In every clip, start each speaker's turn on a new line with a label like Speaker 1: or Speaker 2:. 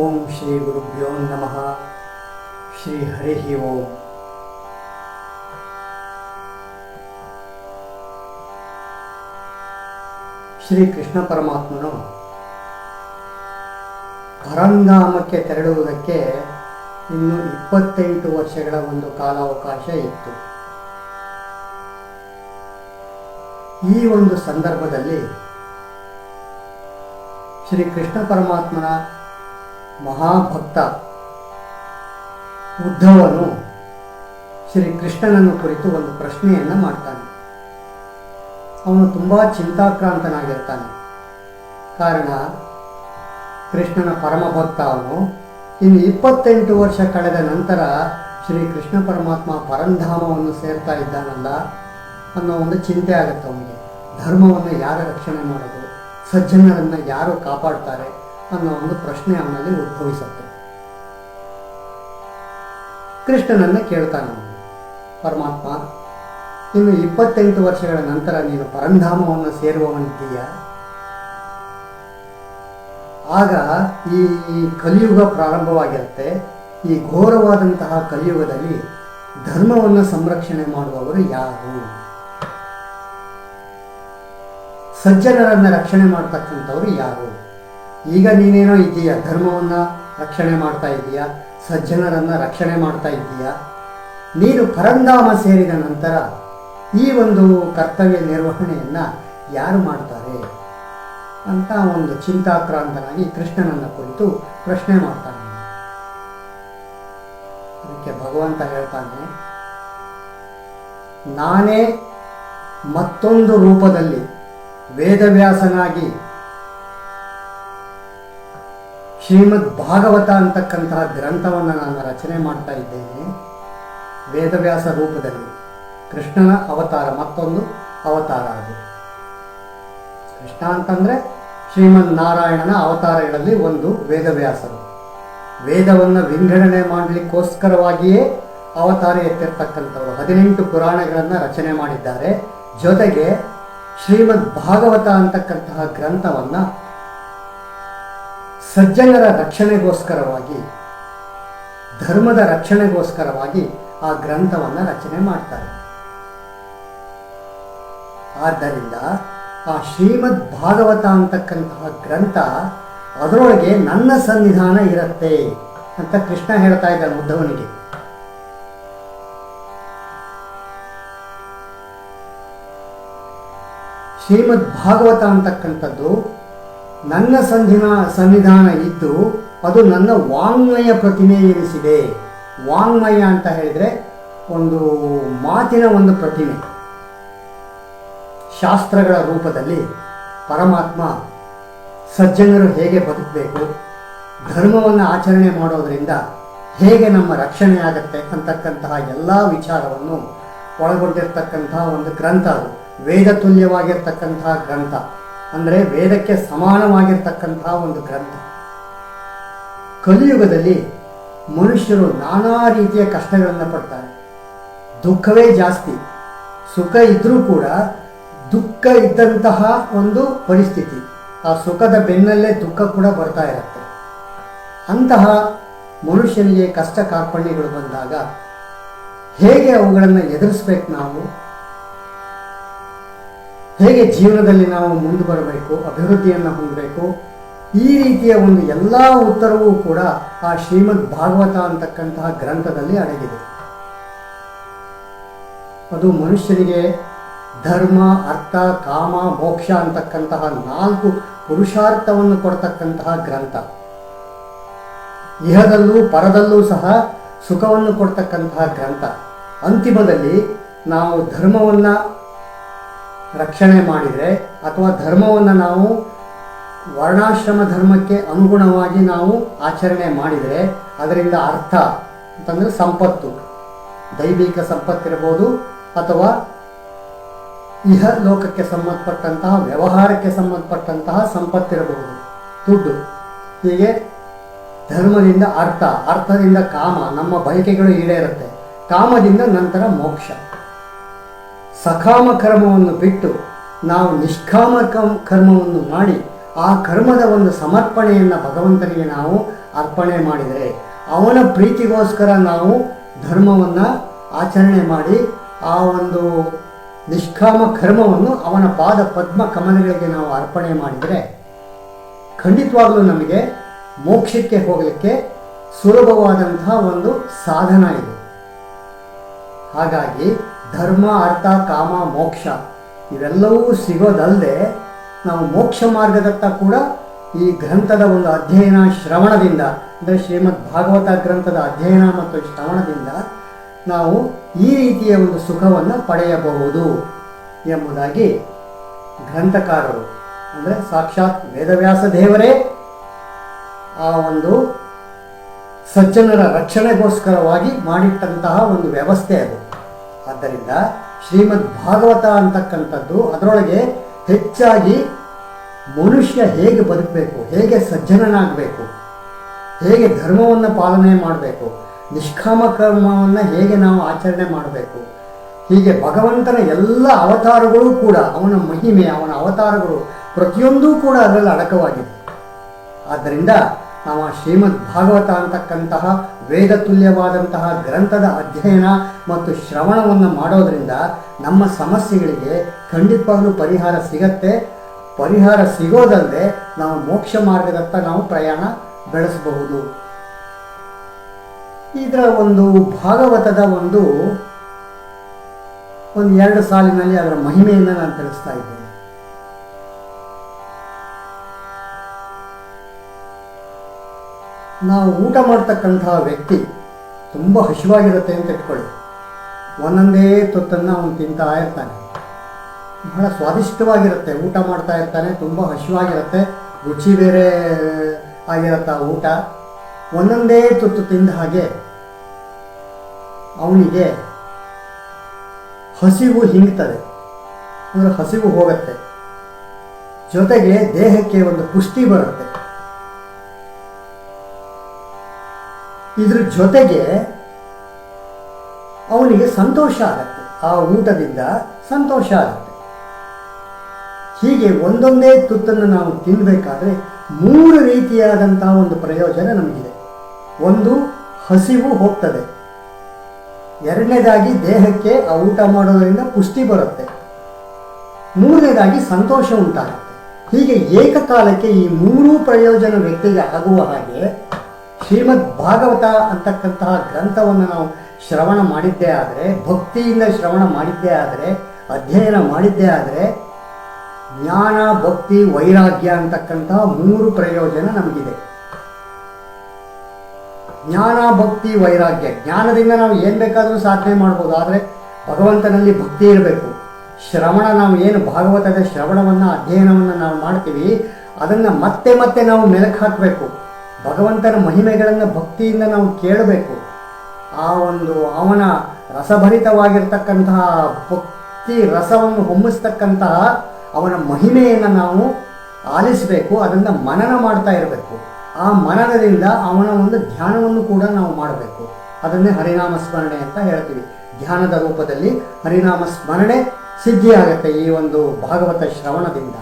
Speaker 1: ಓಂ ಶ್ರೀ ಗುರುಭ್ಯೋ ನಮಃ. ಶ್ರೀ ಹರಿ ಓಂ. ಶ್ರೀ ಕೃಷ್ಣ ಪರಮಾತ್ಮನು ಪರಂಧಾಮಕ್ಕೆ ತೆರಳುವುದಕ್ಕೆ ಇನ್ನು ಇಪ್ಪತ್ತೆಂಟು ವರ್ಷಗಳ ಒಂದು ಕಾಲಾವಕಾಶ ಇತ್ತು. ಈ ಒಂದು ಸಂದರ್ಭದಲ್ಲಿ ಶ್ರೀ ಕೃಷ್ಣ ಪರಮಾತ್ಮನ ಮಹಾಭಕ್ತ ಉದ್ಧವನು ಶ್ರೀ ಕೃಷ್ಣನನ್ನು ಕುರಿತು ಒಂದು ಪ್ರಶ್ನೆಯನ್ನು ಮಾಡ್ತಾನೆ. ಅವನು ತುಂಬ ಚಿಂತಾಕ್ರಾಂತನಾಗಿರ್ತಾನೆ. ಕಾರಣ, ಕೃಷ್ಣನ ಪರಮ ಭಕ್ತ ಅವನು ಇನ್ನು ಇಪ್ಪತ್ತೆಂಟು ವರ್ಷ ಕಳೆದ ನಂತರ ಶ್ರೀ ಕೃಷ್ಣ ಪರಮಾತ್ಮ ಪರಂಧಾಮವನ್ನು ಸೇರ್ತಾ ಇದ್ದಾನಲ್ಲ ಅನ್ನೋ ಒಂದು ಚಿಂತೆ ಆಗುತ್ತೆ ಅವನಿಗೆ. ಧರ್ಮವನ್ನು ಯಾರು ರಕ್ಷಣೆ ಮಾಡೋದು? ಸಜ್ಜನರನ್ನು ಯಾರು ಕಾಪಾಡ್ತಾರೆ? ಅನ್ನೋ ಒಂದು ಪ್ರಶ್ನೆ ಅವನಲ್ಲಿ ಉದ್ಭವಿಸುತ್ತೆ. ಕೃಷ್ಣನನ್ನು ಕೇಳ್ತಾನೆ ಪರಮಾತ್ಮ, ಇನ್ನು ಇಪ್ಪತ್ತೆಂಟು ವರ್ಷಗಳ ನಂತರ ನೀನು ಪರಂಧಾಮವನ್ನು ಸೇರುವವನಿದ್ದೀಯ? ಆಗ ಈ ಕಲಿಯುಗ ಪ್ರಾರಂಭವಾಗಿರುತ್ತೆ. ಈ ಘೋರವಾದಂತಹ ಕಲಿಯುಗದಲ್ಲಿ ಧರ್ಮವನ್ನು ಸಂರಕ್ಷಣೆ ಮಾಡುವವರು ಯಾರು? ಸಜ್ಜನರನ್ನ ರಕ್ಷಣೆ ಮಾಡ್ತಕ್ಕಂಥವ್ರು ಯಾರು? ಈಗ ನೀನೇನೋ ಇದ್ದೀಯಾ ಧರ್ಮವನ್ನು ರಕ್ಷಣೆ ಮಾಡ್ತಾ ಇದ್ದೀಯ ಸಜ್ಜನರನ್ನು ರಕ್ಷಣೆ ಮಾಡ್ತಾ ಇದ್ದೀಯ ನೀನು ಪರಂಧಾಮ ಸೇರಿದ ನಂತರ ಈ ಒಂದು ಕರ್ತವ್ಯ ನಿರ್ವಹಣೆಯನ್ನು ಯಾರು ಮಾಡ್ತಾರೆ? ಅಂತ ಒಂದು ಚಿಂತಾಕ್ರಾಂತನಾಗಿ ಕೃಷ್ಣನನ್ನು ಕುರಿತು ಪ್ರಶ್ನೆ ಮಾಡ್ತಾನೆ. ಅದಕ್ಕೆ ಭಗವಂತ ಹೇಳ್ತಾನೆ, ನಾನೇ ಮತ್ತೊಂದು ರೂಪದಲ್ಲಿ ವೇದವ್ಯಾಸನಾಗಿ ಶ್ರೀಮದ್ ಭಾಗವತ ಅಂತಕ್ಕಂತಹ ಗ್ರಂಥವನ್ನು ನಾನು ರಚನೆ ಮಾಡ್ತಾ ಇದ್ದೇನೆ. ವೇದವ್ಯಾಸ ರೂಪದಲ್ಲಿ ಕೃಷ್ಣನ ಅವತಾರ, ಮತ್ತೊಂದು ಅವತಾರ ಅದು. ಕೃಷ್ಣ ಅಂತಂದ್ರೆ ಶ್ರೀಮನ್ ನಾರಾಯಣನ ಅವತಾರಗಳಲ್ಲಿ ಒಂದು ವೇದವ್ಯಾಸರು. ವೇದವನ್ನು ವಿಂಗಡಣೆ ಮಾಡಲಿಕ್ಕೋಸ್ಕರವಾಗಿಯೇ ಅವತಾರ ಎತ್ತಿರ್ತಕ್ಕಂಥವ್ರು. ಹದಿನೆಂಟು ಪುರಾಣಗಳನ್ನು ರಚನೆ ಮಾಡಿದ್ದಾರೆ. ಜೊತೆಗೆ ಶ್ರೀಮದ್ ಭಾಗವತ ಅಂತಕ್ಕಂತಹ ಗ್ರಂಥವನ್ನ ಸಜ್ಜನರ ರಕ್ಷಣೆಗೋಸ್ಕರವಾಗಿ, ಧರ್ಮದ ರಕ್ಷಣೆಗೋಸ್ಕರವಾಗಿ ಆ ಗ್ರಂಥವನ್ನ ರಚನೆ ಮಾಡ್ತಾರೆ. ಆದ್ದರಿಂದ ಆ ಶ್ರೀಮದ್ ಭಾಗವತ ಅಂತಕ್ಕಂತಹ ಗ್ರಂಥ ಅದರೊಳಗೆ ನನ್ನ ಸನ್ನಿಧಾನ ಇರುತ್ತೆ ಅಂತ ಕೃಷ್ಣ ಹೇಳ್ತಾ ಇದ್ದಾನೆ ಉದ್ಧವನಿಗೆ ಶ್ರೀಮದ್ ಭಾಗವತ ಅಂತಕ್ಕಂಥದ್ದು ನನ್ನ ಸಂಧಿನ ಸನ್ನಿಧಾನ ಇದ್ದು ಅದು ನನ್ನ ವಾಂಗ್ಮಯ ಪ್ರತಿಮೆ ಎನಿಸಿದೆ. ವಾಂಗ್ಮಯ ಅಂತ ಹೇಳಿದ್ರೆ ಒಂದು ಮಾತಿನ ಒಂದು ಪ್ರತಿಮೆ. ಶಾಸ್ತ್ರಗಳ ರೂಪದಲ್ಲಿ ಪರಮಾತ್ಮ ಸಜ್ಜನರು ಹೇಗೆ ಬದುಕಬೇಕು, ಧರ್ಮವನ್ನು ಆಚರಣೆ ಮಾಡೋದರಿಂದ ಹೇಗೆ ನಮ್ಮ ರಕ್ಷಣೆ ಆಗುತ್ತೆ ಅಂತಕ್ಕಂತಹ ಎಲ್ಲ ವಿಚಾರವನ್ನು ಒಳಗೊಂಡಿರ್ತಕ್ಕಂತಹ ಒಂದು ಗ್ರಂಥ ಅದು. ವೇದ ತುಲ್ಯವಾಗಿರ್ತಕ್ಕಂತಹ ಗ್ರಂಥ. ಅಂದರೆ ವೇದಕ್ಕೆ ಸಮಾನವಾಗಿರ್ತಕ್ಕಂತಹ ಒಂದು ಗ್ರಂಥ. ಕಲಿಯುಗದಲ್ಲಿ ಮನುಷ್ಯರು ನಾನಾ ರೀತಿಯ ಕಷ್ಟಗಳನ್ನು ಪಡ್ತಾರೆ. ದುಃಖವೇ ಜಾಸ್ತಿ. ಸುಖ ಇದ್ದರೂ ಕೂಡ ದುಃಖ ಇದ್ದಂತಹ ಒಂದು ಪರಿಸ್ಥಿತಿ. ಆ ಸುಖದ ಬೆನ್ನಲ್ಲೇ ದುಃಖ ಕೂಡ ಬರ್ತಾ ಇರುತ್ತೆ. ಅಂತಹ ಮನುಷ್ಯನಿಗೆ ಕಷ್ಟ ಕಾರ್ಪಣ್ಯಗಳು ಬಂದಾಗ ಹೇಗೆ ಅವುಗಳನ್ನು ಎದುರಿಸ್ಬೇಕು ನಾವು? ಹೇಗೆ ಜೀವನದಲ್ಲಿ ನಾವು ಮುಂದೆ ಬರಬೇಕು, ಅಭಿವೃದ್ಧಿಯನ್ನು ಹೊಂದಬೇಕು, ಈ ರೀತಿಯ ಒಂದು ಎಲ್ಲ ಉತ್ತರವೂ ಕೂಡ ಆ ಶ್ರೀಮದ್ ಭಾಗವತ ಅಂತಕ್ಕಂತಹ ಗ್ರಂಥದಲ್ಲಿ ಅಡಗಿದೆ. ಅದು ಮನುಷ್ಯನಿಗೆ ಧರ್ಮ, ಅರ್ಥ, ಕಾಮ, ಮೋಕ್ಷ ಅಂತಕ್ಕಂತಹ ನಾಲ್ಕು ಪುರುಷಾರ್ಥವನ್ನು ಕೊಡ್ತಕ್ಕಂತಹ ಗ್ರಂಥ. ಇಹದಲ್ಲೂ ಪರದಲ್ಲೂ ಸಹ ಸುಖವನ್ನು ಕೊಡ್ತಕ್ಕಂತಹ ಗ್ರಂಥ. ಅಂತಿಮದಲ್ಲಿ ನಾವು ಧರ್ಮವನ್ನು ರಕ್ಷಣೆ ಮಾಡಿದರೆ ಅಥವಾ ಧರ್ಮವನ್ನು ನಾವು ವರ್ಣಾಶ್ರಮ ಧರ್ಮಕ್ಕೆ ಅನುಗುಣವಾಗಿ ನಾವು ಆಚರಣೆ ಮಾಡಿದರೆ ಅದರಿಂದ ಅರ್ಥ ಅಂತಂದರೆ ಸಂಪತ್ತು. ದೈವಿಕ ಸಂಪತ್ತಿರ್ಬೋದು ಅಥವಾ ಇಹ ಲೋಕಕ್ಕೆ ಸಂಬಂಧಪಟ್ಟಂತಹ ವ್ಯವಹಾರಕ್ಕೆ ಸಂಬಂಧಪಟ್ಟಂತಹ ಸಂಪತ್ತಿರಬಹುದು ದುಡ್ಡು. ಹೀಗೆ ಧರ್ಮದಿಂದ ಅರ್ಥ, ಅರ್ಥದಿಂದ ಕಾಮ, ನಮ್ಮ ಬಯಕೆಗಳು ಈಡೇರುತ್ತೆ. ಕಾಮದಿಂದ ನಂತರ ಮೋಕ್ಷ. ಸಕಾಮ ಕರ್ಮವನ್ನು ಬಿಟ್ಟು ನಾವು ನಿಷ್ಕಾಮ ಕರ್ಮವನ್ನು ಮಾಡಿ ಆ ಕರ್ಮದ ಒಂದು ಸಮರ್ಪಣೆಯನ್ನು ಭಗವಂತನಿಗೆ ನಾವು ಅರ್ಪಣೆ ಮಾಡಿದರೆ ಅವನ ಪ್ರೀತಿಗೋಸ್ಕರ ನಾವು ಧರ್ಮವನ್ನು ಆಚರಣೆ ಮಾಡಿ ಆ ಒಂದು ನಿಷ್ಕಾಮ ಕರ್ಮವನ್ನು ಅವನ ಪಾದ ಪದ್ಮ ಕಮಲಗಳಿಗೆ ನಾವು ಅರ್ಪಣೆ ಮಾಡಿದರೆ ಖಂಡಿತವಾಗಲೂ ನಮಗೆ ಮೋಕ್ಷಕ್ಕೆ ಹೋಗಲಿಕ್ಕೆ ಸುಲಭವಾದಂತಹ ಒಂದು ಸಾಧನ ಇದು. ಹಾಗಾಗಿ ಧರ್ಮ, ಅರ್ಥ, ಕಾಮ, ಮೋಕ್ಷ, ಇವೆಲ್ಲವೂ ಸಿಗೋದಲ್ಲದೆ ನಾವು ಮೋಕ್ಷ ಮಾರ್ಗದತ್ತ ಕೂಡ ಈ ಗ್ರಂಥದ ಒಂದು ಅಧ್ಯಯನ ಶ್ರವಣದಿಂದ, ಅಂದರೆ ಶ್ರೀಮದ್ ಭಾಗವತ ಗ್ರಂಥದ ಅಧ್ಯಯನ ಮತ್ತು ಶ್ರವಣದಿಂದ ನಾವು ಈ ರೀತಿಯ ಒಂದು ಸುಖವನ್ನು ಪಡೆಯಬಹುದು ಎಂಬುದಾಗಿ ಗ್ರಂಥಕಾರರು, ಅಂದರೆ ಸಾಕ್ಷಾತ್ ವೇದವ್ಯಾಸ ದೇವರೇ, ಆ ಒಂದು ಸಜ್ಜನರ ರಕ್ಷಣೆಗೋಸ್ಕರವಾಗಿ ಮಾಡಿಟ್ಟಂತಹ ಒಂದು ವ್ಯವಸ್ಥೆ ಅದು. ಆದ್ದರಿಂದ ಶ್ರೀಮದ್ ಭಾಗವತ ಅಂತಕ್ಕಂಥದ್ದು ಅದರೊಳಗೆ ಹೆಚ್ಚಾಗಿ ಮನುಷ್ಯ ಹೇಗೆ ಬದುಕಬೇಕು, ಹೇಗೆ ಸಜ್ಜನನಾಗಬೇಕು, ಹೇಗೆ ಧರ್ಮವನ್ನು ಪಾಲನೆ ಮಾಡಬೇಕು, ನಿಷ್ಕಾಮ ಕರ್ಮವನ್ನು ಹೇಗೆ ನಾವು ಆಚರಣೆ ಮಾಡಬೇಕು, ಹೀಗೆ ಭಗವಂತನ ಎಲ್ಲ ಅವತಾರಗಳು ಕೂಡ ಅವನ ಮಹಿಮೆ, ಅವನ ಅವತಾರಗಳು ಪ್ರತಿಯೊಂದೂ ಕೂಡ ಅದರಲ್ಲಿ ಅಡಕವಾಗಿದೆ ಆದ್ದರಿಂದ ನಾವು ಶ್ರೀಮದ್ ಭಾಗವತ ಅಂತಕ್ಕಂತಹ ವೇದ ತುಲ್ಯವಾದಂತಹ ಗ್ರಂಥದ ಅಧ್ಯಯನ ಮತ್ತು ಶ್ರವಣವನ್ನು ಮಾಡೋದರಿಂದ ನಮ್ಮ ಸಮಸ್ಯೆಗಳಿಗೆ ಖಂಡಿತವಾಗಲೂ ಪರಿಹಾರ ಸಿಗತ್ತೆ. ಪರಿಹಾರ ಸಿಗೋದಲ್ಲದೆ ನಾವು ಮೋಕ್ಷ ಮಾರ್ಗದತ್ತ ನಾವು ಪ್ರಯಾಣ ಬೆಳೆಸಬಹುದು. ಇದರ ಒಂದು ಭಾಗವತದ ಒಂದು ಒಂದು ಎರಡು ಸಾಲಿನಲ್ಲಿ ಅದರ ಮಹಿಮೆಯನ್ನು ನಾನು ತಿಳಿಸ್ತಾ ಇದ್ದೇನೆ. ನಾವು ಊಟ ಮಾಡ್ತಕ್ಕಂತಹ ವ್ಯಕ್ತಿ ತುಂಬ ಹಸಿವಾಗಿರುತ್ತೆ ಅಂತ ಇಟ್ಕೊಳ್ಳಿ. ಒಂದೊಂದೇ ತುತ್ತನ್ನು ಅವನು ತಿಂತಾ ಇರ್ತಾನೆ. ಬಹಳ ಸ್ವಾದಿಷ್ಟವಾಗಿರುತ್ತೆ ಊಟ ಮಾಡ್ತಾ ಇರ್ತಾನೆ, ತುಂಬ ಹಸಿವಾಗಿರುತ್ತೆ, ರುಚಿ ಬೇರೆ ಆಗಿರುತ್ತೆ ಊಟ. ಒಂದೊಂದೇ ತುತ್ತು ತಿಂದ ಹಾಗೆ ಅವನಿಗೆ ಹಸಿವು ಹಿಂಗ್ತದೆ ಅಂದರೆ ಹಸಿವು ಹೋಗುತ್ತೆ. ಜೊತೆಗೆ ದೇಹಕ್ಕೆ ಒಂದು ಪುಷ್ಟಿ ಬರುತ್ತೆ. ಇದ್ರ ಜೊತೆಗೆ ಅವನಿಗೆ ಸಂತೋಷ ಆಗತ್ತೆ. ಆ ಊಟದಿಂದ ಸಂತೋಷ ಆಗುತ್ತೆ. ಹೀಗೆ ಒಂದೊಂದೇ ತುತ್ತನ್ನು ನಾವು ತಿನ್ನಬೇಕಾದ್ರೆ ಮೂರು ರೀತಿಯಾದಂತಹ ಒಂದು ಪ್ರಯೋಜನ ನಮಗಿದೆ. ಒಂದು, ಹಸಿವು ಹೋಗ್ತದೆ. ಎರಡನೇದಾಗಿ ದೇಹಕ್ಕೆ ಆ ಊಟ ಮಾಡೋದರಿಂದ ಪುಷ್ಟಿ ಬರುತ್ತೆ. ಮೂರನೇದಾಗಿ ಸಂತೋಷ ಉಂಟಾಗುತ್ತೆ. ಹೀಗೆ ಏಕಕಾಲಕ್ಕೆ ಈ ಮೂರೂ ಪ್ರಯೋಜನ ವ್ಯಕ್ತಿಗೆ ಆಗುವ ಹಾಗೆ ಶ್ರೀಮದ್ ಭಾಗವತ ಅಂತಕ್ಕಂತಹ ಗ್ರಂಥವನ್ನು ನಾವು ಶ್ರವಣ ಮಾಡಿದ್ದೇ ಆದರೆ, ಭಕ್ತಿಯಿಂದ ಶ್ರವಣ ಮಾಡಿದ್ದೇ ಆದರೆ, ಅಧ್ಯಯನ ಮಾಡಿದ್ದೇ ಆದರೆ, ಜ್ಞಾನ, ಭಕ್ತಿ, ವೈರಾಗ್ಯ ಅಂತಕ್ಕಂತಹ ಮೂರು ಪ್ರಯೋಜನ ನಮಗಿದೆ. ಜ್ಞಾನ, ಭಕ್ತಿ, ವೈರಾಗ್ಯ. ಜ್ಞಾನದಿಂದ ನಾವು ಏನು ಬೇಕಾದರೂ ಸಾಧನೆ ಮಾಡ್ಬೋದು, ಆದರೆ ಭಗವಂತನಲ್ಲಿ ಭಕ್ತಿ ಇರಬೇಕು. ಶ್ರವಣ, ನಾವು ಏನು ಭಾಗವತದ ಶ್ರವಣವನ್ನು, ಅಧ್ಯಯನವನ್ನು ನಾವು ಮಾಡ್ತೀವಿ, ಅದನ್ನು ಮತ್ತೆ ಮತ್ತೆ ನಾವು ಮೆಲುಕು ಹಾಕಬೇಕು. ಭಗವಂತನ ಮಹಿಮೆಗಳನ್ನು ಭಕ್ತಿಯಿಂದ ನಾವು ಕೇಳಬೇಕು. ಆ ಒಂದು ಅವನ ರಸಭರಿತವಾಗಿರ್ತಕ್ಕಂತಹ ಭಕ್ತಿ ರಸವನ್ನು ಹೊಮ್ಮಿಸ್ತಕ್ಕಂತಹ ಅವನ ಮಹಿಮೆಯನ್ನು ನಾವು ಆಲಿಸಬೇಕು, ಅದನ್ನು ಮನನ ಮಾಡ್ತಾ ಇರಬೇಕು. ಆ ಮನನದಿಂದ ಅವನ ಒಂದು ಧ್ಯಾನವನ್ನು ಕೂಡ ನಾವು ಮಾಡಬೇಕು. ಅದನ್ನೇ ಹರಿನಾಮ ಸ್ಮರಣೆ ಅಂತ ಹೇಳ್ತೀವಿ. ಧ್ಯಾನದ ರೂಪದಲ್ಲಿ ಹರಿನಾಮ ಸ್ಮರಣೆ ಸಿದ್ಧಿಯಾಗುತ್ತೆ ಈ ಒಂದು ಭಾಗವತ ಶ್ರವಣದಿಂದ.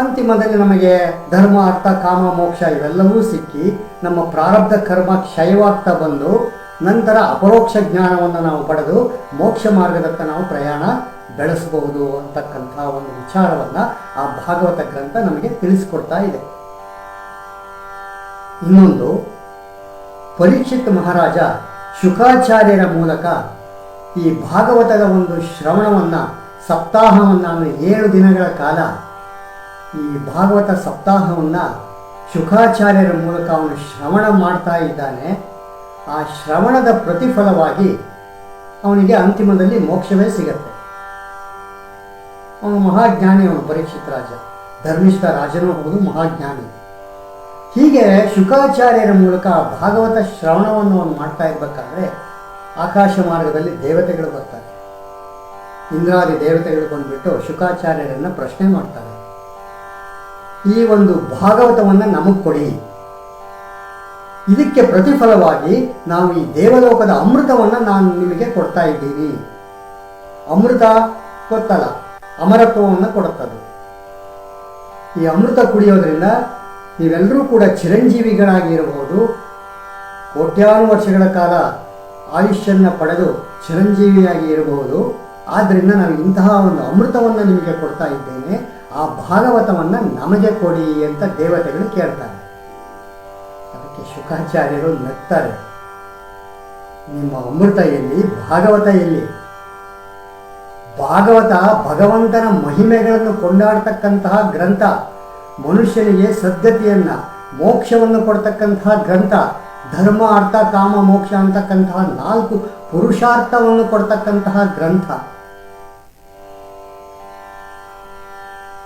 Speaker 1: ಅಂತಿಮದಲ್ಲಿ ನಮಗೆ ಧರ್ಮ, ಅರ್ಥ, ಕಾಮ, ಮೋಕ್ಷ ಇವೆಲ್ಲವೂ ಸಿಕ್ಕಿ ನಮ್ಮ ಪ್ರಾರಬ್ಧ ಕರ್ಮ ಕ್ಷಯವಾಗ್ತಾ ಬಂದು ನಂತರ ಅಪರೋಕ್ಷ ಜ್ಞಾನವನ್ನು ನಾವು ಪಡೆದು ಮೋಕ್ಷ ಮಾರ್ಗದತ್ತ ನಾವು ಪ್ರಯಾಣ ಬೆಳೆಸಬಹುದು ಅಂತಕ್ಕಂಥ ಒಂದು ವಿಚಾರವನ್ನು ಆ ಭಾಗವತ ಗ್ರಂಥ ನಮಗೆ ತಿಳಿಸ್ಕೊಡ್ತಾ ಇದೆ. ಇನ್ನೊಂದು, ಪರೀಕ್ಷಿತ್ ಮಹಾರಾಜ ಶುಕಾಚಾರ್ಯರ ಮೂಲಕ ಈ ಭಾಗವತದ ಒಂದು ಶ್ರವಣವನ್ನು, ಸಪ್ತಾಹವನ್ನು ಏಳು ದಿನಗಳ ಕಾಲ ಈ ಭಾಗವತ ಸಪ್ತಾಹವನ್ನು ಶುಕಾಚಾರ್ಯರ ಮೂಲಕ ಅವನು ಶ್ರವಣ ಮಾಡ್ತಾ ಇದ್ದಾನೆ. ಆ ಶ್ರವಣದ ಪ್ರತಿಫಲವಾಗಿ ಅವನಿಗೆ ಅಂತಿಮದಲ್ಲಿ ಮೋಕ್ಷವೇ ಸಿಗತ್ತೆ. ಅವನು ಮಹಾಜ್ಞಾನಿ, ಅವನು ಪರೀಕ್ಷಿತ ರಾಜ. ಧರ್ಮಿಷ್ಠ ರಾಜನೂ ಹೌದು, ಮಹಾಜ್ಞಾನಿ. ಹೀಗೆ ಶುಕಾಚಾರ್ಯರ ಮೂಲಕ ಭಾಗವತ ಶ್ರವಣವನ್ನು ಅವನು ಮಾಡ್ತಾ ಇರಬೇಕಾದ್ರೆ ಆಕಾಶ ಮಾರ್ಗದಲ್ಲಿ ದೇವತೆಗಳು ಬರ್ತಾರೆ. ಇಂದ್ರಾದಿ ದೇವತೆಗಳು ಬಂದುಬಿಟ್ಟು ಶುಕಾಚಾರ್ಯರನ್ನು ಪ್ರಶ್ನೆ ಮಾಡ್ತಾರೆ. ಈ ಒಂದು ಭಾಗವತವನ್ನು ನಮಗೆ ಕೊಡಿ. ಇದಕ್ಕೆ ಪ್ರತಿಫಲವಾಗಿ ನಾವು ಈ ದೇವಲೋಕದ ಅಮೃತವನ್ನು ನಾನು ನಿಮಗೆ ಕೊಡ್ತಾ ಇದ್ದೀನಿ. ಅಮೃತ ಗೊತ್ತಲ್ಲ ಅಮರತ್ವವನ್ನು ಕೊಡುತ್ತದೆ ಈ ಅಮೃತ ಕುಡಿಯೋದ್ರಿಂದ ನೀವೆಲ್ಲರೂ ಕೂಡ ಚಿರಂಜೀವಿಗಳಾಗಿರಬಹುದು ಕೋಟ್ಯಾನು ವರ್ಷಗಳ ಕಾಲ ಆಯುಷ್ಯನ್ನು ಪಡೆದು ಚಿರಂಜೀವಿಯಾಗಿ ಇರಬಹುದು ಆದ್ದರಿಂದ ನಾನು ಇಂತಹ ಒಂದು ಅಮೃತವನ್ನು ನಿಮಗೆ ಕೊಡ್ತಾ ಇದ್ದೇನೆ. ಆ ಭಾಗವತವನ್ನು ನಮಗೆ ಕೊಡಿ ಅಂತ ದೇವತೆಗಳು ಕೇಳ್ತಾರೆ. ಅದಕ್ಕೆ ಶುಕಾಚಾರ್ಯರು ನಗ್ತಾರೆ. ನಿಮ್ಮ ಅಮೃತ ಎಲ್ಲಿ? ಭಾಗವತ ಎಲ್ಲಿ? ಭಾಗವತ ಭಗವಂತನ ಮಹಿಮೆಗಳನ್ನು ಕೊಂಡಾಡ್ತಕ್ಕಂತಹ ಗ್ರಂಥ, ಮನುಷ್ಯನಿಗೆ ಸದ್ಗತಿಯನ್ನ, ಮೋಕ್ಷವನ್ನು ಕೊಡ್ತಕ್ಕಂತಹ ಗ್ರಂಥ, ಧರ್ಮ ಅರ್ಥ ಕಾಮ ಮೋಕ್ಷ ಅಂತಕ್ಕಂತಹ ನಾಲ್ಕು ಪುರುಷಾರ್ಥವನ್ನು ಕೊಡ್ತಕ್ಕಂತಹ ಗ್ರಂಥ.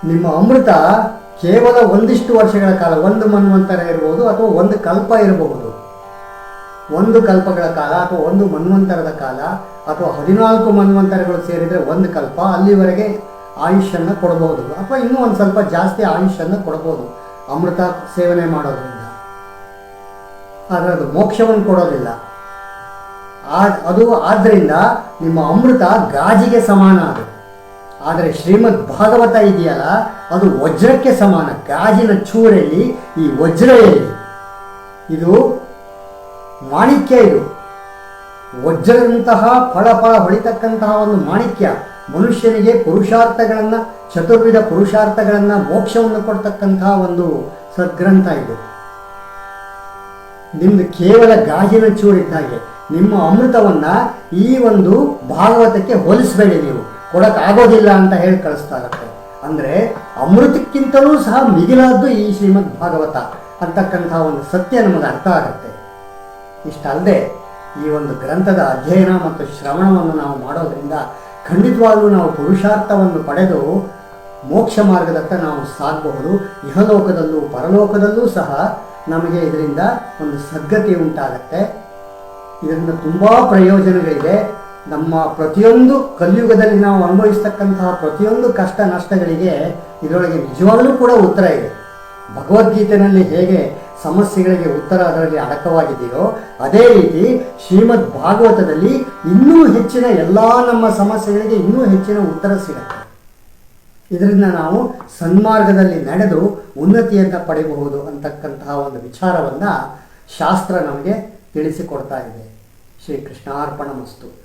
Speaker 1: ನಿಮ್ಮ ಅಮೃತ ಕೇವಲ ಒಂದಿಷ್ಟು ವರ್ಷಗಳ ಕಾಲ, ಒಂದು ಮನ್ವಂತರ ಇರಬಹುದು ಅಥವಾ ಒಂದು ಕಲ್ಪ ಇರಬಹುದು ಒಂದು ಕಲ್ಪಗಳ ಕಾಲ ಅಥವಾ ಒಂದು ಮನ್ವಂತರದ ಕಾಲ ಅಥವಾ ಹದಿನಾಲ್ಕು ಮನ್ವಂತರಗಳು ಸೇರಿದರೆ ಒಂದು ಕಲ್ಪ ಅಲ್ಲಿವರೆಗೆ ಆಯುಷ್ಯನ್ನು ಕೊಡಬಹುದು ಅಥವಾ ಇನ್ನೂ ಒಂದು ಸ್ವಲ್ಪ ಜಾಸ್ತಿ ಆಯುಷ್ಯನ್ನು ಕೊಡಬಹುದು ಅಮೃತ ಸೇವನೆ ಮಾಡೋದ್ರಿಂದ. ಆದರೆ ಅದು ಮೋಕ್ಷವನ್ನು ಕೊಡೋದಿಲ್ಲ. ಅದು ಆದ್ದರಿಂದ ನಿಮ್ಮ ಅಮೃತ ಗಾಜಿಗೆ ಸಮಾನ ಅದು ಆದರೆ ಶ್ರೀಮದ್ ಭಾಗವತ ಇದೆಯಲ್ಲ? ಅದು ವಜ್ರಕ್ಕೆ ಸಮಾನ. ಗಾಜಿನ ಚೂರಲ್ಲಿ ಈ ವಜ್ರ ಎಲ್ಲಿ? ಇದು ಮಾಣಿಕ್ಯ ಇದು. ವಜ್ರದಂತಹ ಫಳ ಫಳ ಹೊಳಿತಕ್ಕಂತಹ ಒಂದು ಮಾಣಿಕ್ಯ. ಮನುಷ್ಯನಿಗೆ ಪುರುಷಾರ್ಥಗಳನ್ನು, ಚತುರ್ವಿಧ ಪುರುಷಾರ್ಥಗಳನ್ನು, ಮೋಕ್ಷವನ್ನು ಕೊಡ್ತಕ್ಕಂತಹ ಒಂದು ಸದ್ಗ್ರಂಥ ಇದು. ನಿಮ್ದು ಕೇವಲ ಗಾಜಿನ ಚೂರಿದ್ದ ಹಾಗೆ ನಿಮ್ಮ ಅಮೃತವನ್ನ ಈ ಒಂದು ಭಾಗವತಕ್ಕೆ ಹೋಲಿಸಬೇಡಿ ನೀವು. ಕೊಡಕ್ಕಾಗೋದಿಲ್ಲ ಅಂತ ಹೇಳಿ ಕಳಿಸ್ತಾ ಇರುತ್ತೆ ಅಂದ್ರೆ ಅಮೃತಕ್ಕಿಂತಲೂ ಸಹ ಮಿಗಿಲಾದ್ದು ಈ ಶ್ರೀಮದ್ ಭಾಗವತ ಅಂತಕ್ಕಂಥ ಒಂದು ಸತ್ಯ ನಮಗೆ ಅರ್ಥ ಆಗುತ್ತೆ. ಇಷ್ಟಲ್ಲದೆ ಈ ಒಂದು ಗ್ರಂಥದ ಅಧ್ಯಯನ ಮತ್ತು ಶ್ರವಣವನ್ನು ನಾವು ಮಾಡೋದ್ರಿಂದ ಖಂಡಿತವಾಗಲೂ ನಾವು ಪುರುಷಾರ್ಥವನ್ನು ಪಡೆದು ಮೋಕ್ಷ ಮಾರ್ಗದತ್ತ ನಾವು ಸಾಗಬಹುದು. ಇಹಲೋಕದಲ್ಲೂ ಪರಲೋಕದಲ್ಲೂ ಸಹ ನಮಗೆ ಇದರಿಂದ ಒಂದು ಸದ್ಗತಿ ಉಂಟಾಗತ್ತೆ. ಇದರಿಂದ ತುಂಬ ಪ್ರಯೋಜನಗಳಿದೆ ನಮ್ಮ ಪ್ರತಿಯೊಂದು ಕಲಿಯುಗದಲ್ಲಿ ನಾವು ಅನುಭವಿಸ್ತಕ್ಕಂತಹ ಪ್ರತಿಯೊಂದು ಕಷ್ಟ ನಷ್ಟಗಳಿಗೆ ಇದರೊಳಗೆ ನಿಜವಾಗಲೂ ಕೂಡ ಉತ್ತರ ಇದೆ. ಭಗವದ್ಗೀತೆಯಲ್ಲಿ ಹೇಗೆ ಸಮಸ್ಯೆಗಳಿಗೆ ಉತ್ತರ ಅದರಲ್ಲಿ ಅಡಕವಾಗಿದೆಯೋ, ಅದೇ ರೀತಿ ಶ್ರೀಮದ್ ಭಾಗವತದಲ್ಲಿ ಇನ್ನೂ ಹೆಚ್ಚಿನ ಎಲ್ಲ ನಮ್ಮ ಸಮಸ್ಯೆಗಳಿಗೆ ಇನ್ನೂ ಹೆಚ್ಚಿನ ಉತ್ತರ ಸಿಗುತ್ತೆ. ಇದರಿಂದ ನಾವು ಸನ್ಮಾರ್ಗದಲ್ಲಿ ನಡೆದು ಉನ್ನತಿಯನ್ನು ಪಡೆಯಬಹುದು ಅಂತಕ್ಕಂತಹ ಒಂದು ವಿಚಾರವನ್ನ ಶಾಸ್ತ್ರ ನಮಗೆ ತಿಳಿಸಿಕೊಡ್ತಾ ಇದೆ. ಶ್ರೀ ಕೃಷ್ಣಾರ್ಪಣ ಮಸ್ತು